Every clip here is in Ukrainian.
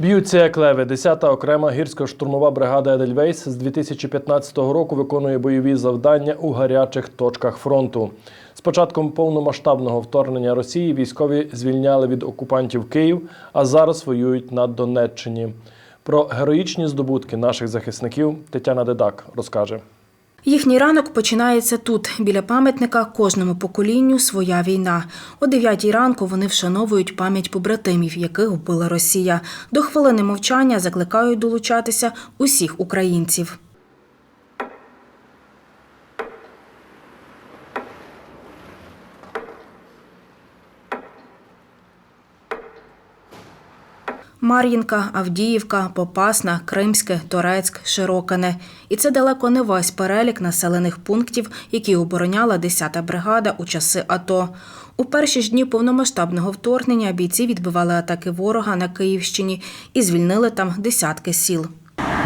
Б'ються як леви. 10-та окрема гірсько-штурмова бригада Едельвейс з 2015 року виконує бойові завдання у гарячих точках фронту. З початком повномасштабного вторгнення Росії військові звільняли від окупантів Київ, а зараз воюють на Донеччині. Про героїчні здобутки наших захисників Тетяна Дедак розкаже. Їхній ранок починається тут, біля пам'ятника кожному поколінню своя війна. О 9 ранку вони вшановують пам'ять побратимів, яких вбила Росія. До хвилини мовчання закликають долучатися усіх українців. Мар'їнка, Авдіївка, Попасна, Кримське, Торецьк, Широкине. І це далеко не весь перелік населених пунктів, які обороняла 10-та бригада у часи АТО. У перші ж дні повномасштабного вторгнення бійці відбивали атаки ворога на Київщині і звільнили там десятки сіл.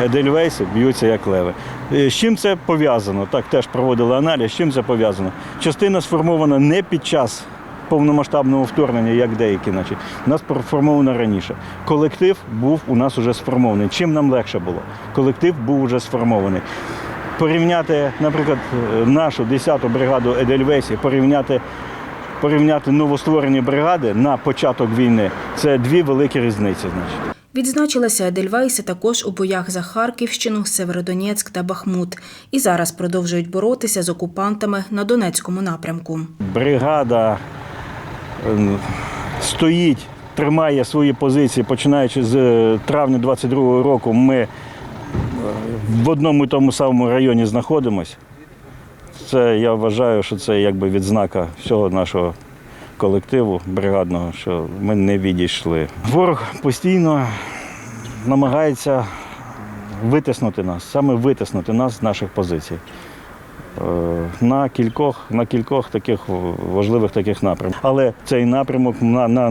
Едельвейси б'ються як леви. Е, З чим це пов'язано? Так теж проводили аналіз. З чим це пов'язано? Частина сформована не під час повномасштабного вторгнення, як деякі. У нас сформовано раніше. Колектив був у нас вже сформований. Чим нам легше було? Колектив був вже сформований. Порівняти, наприклад, нашу 10-ту бригаду Едельвейсі, порівняти, порівняти новостворені бригади на початок війни це дві великі різниці. Значить. Відзначилися Едельвейси також у боях за Харківщину, Северодонецьк та Бахмут. І зараз продовжують боротися з окупантами на Донецькому напрямку. бригада стоїть, тримає свої позиції, починаючи з е, травня 22-го року. Ми е, в одному і тому самому районі знаходимося. Це я вважаю, що це якби відзнака всього нашого колективу бригадного, що ми не відійшли. Ворог постійно намагається витиснути нас, саме витиснути нас з наших позицій. Е, на кількох, на кількох таких важливих таких напрямках. Але цей напрямок на, на, е,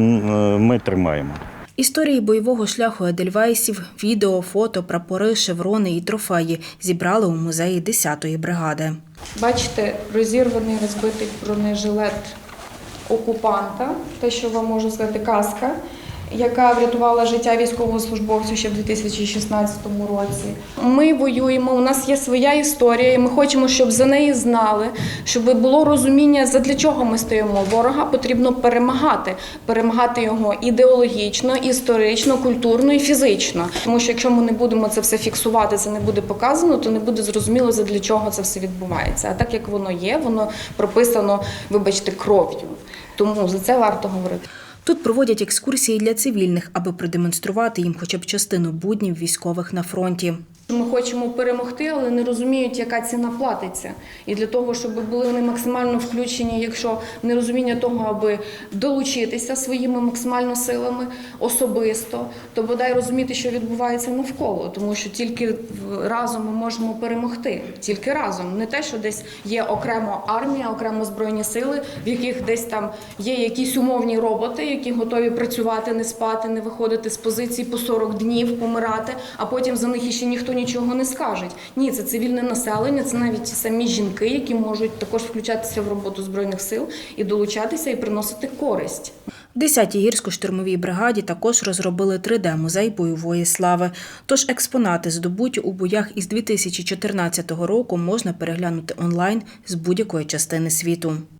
ми тримаємо. Історії бойового шляху Едельвейсів, відео, фото, прапори, шеврони і трофеї зібрали у музеї 10-ї бригади. Бачите, розірваний розбитий бронежилет окупанта, те, що вам можу сказати, каска, яка врятувала життя військовослужбовцю ще в 2016 році. Ми воюємо, у нас є своя історія, і ми хочемо, щоб за неї знали, щоб було розуміння, задля чого ми стоїмо. Ворога потрібно перемагати, перемагати його ідеологічно, історично, культурно і фізично. Тому що якщо ми не будемо це все фіксувати, це не буде показано, то не буде зрозуміло, задля чого це все відбувається. А так як воно є, воно прописано, вибачте, кров'ю. Тому за це варто говорити. Тут проводять екскурсії для цивільних, аби продемонструвати їм хоча б частину буднів військових на фронті. Ми хочемо перемогти, але не розуміють, яка ціна платиться. І для того, щоб були вони максимально включені, якщо нерозуміння того, аби долучитися своїми максимально силами особисто, то бодай розуміти, що відбувається навколо, тому що тільки разом ми можемо перемогти. Тільки разом, не те, що десь є окремо армія, окремо збройні сили, в яких десь там є якісь умовні роботи, які готові працювати, не спати, не виходити з позицій по 40 днів, помирати, а потім за них іще ніхто нічого не скаже. Ні, це цивільне населення, це навіть самі жінки, які можуть також включатися в роботу збройних сил і долучатися і приносити користь. 10-й гірсько-штурмовій бригаді також розробили 3D-музей бойової слави. Тож експонати, здобуті у боях із 2014 року, можна переглянути онлайн з будь-якої частини світу.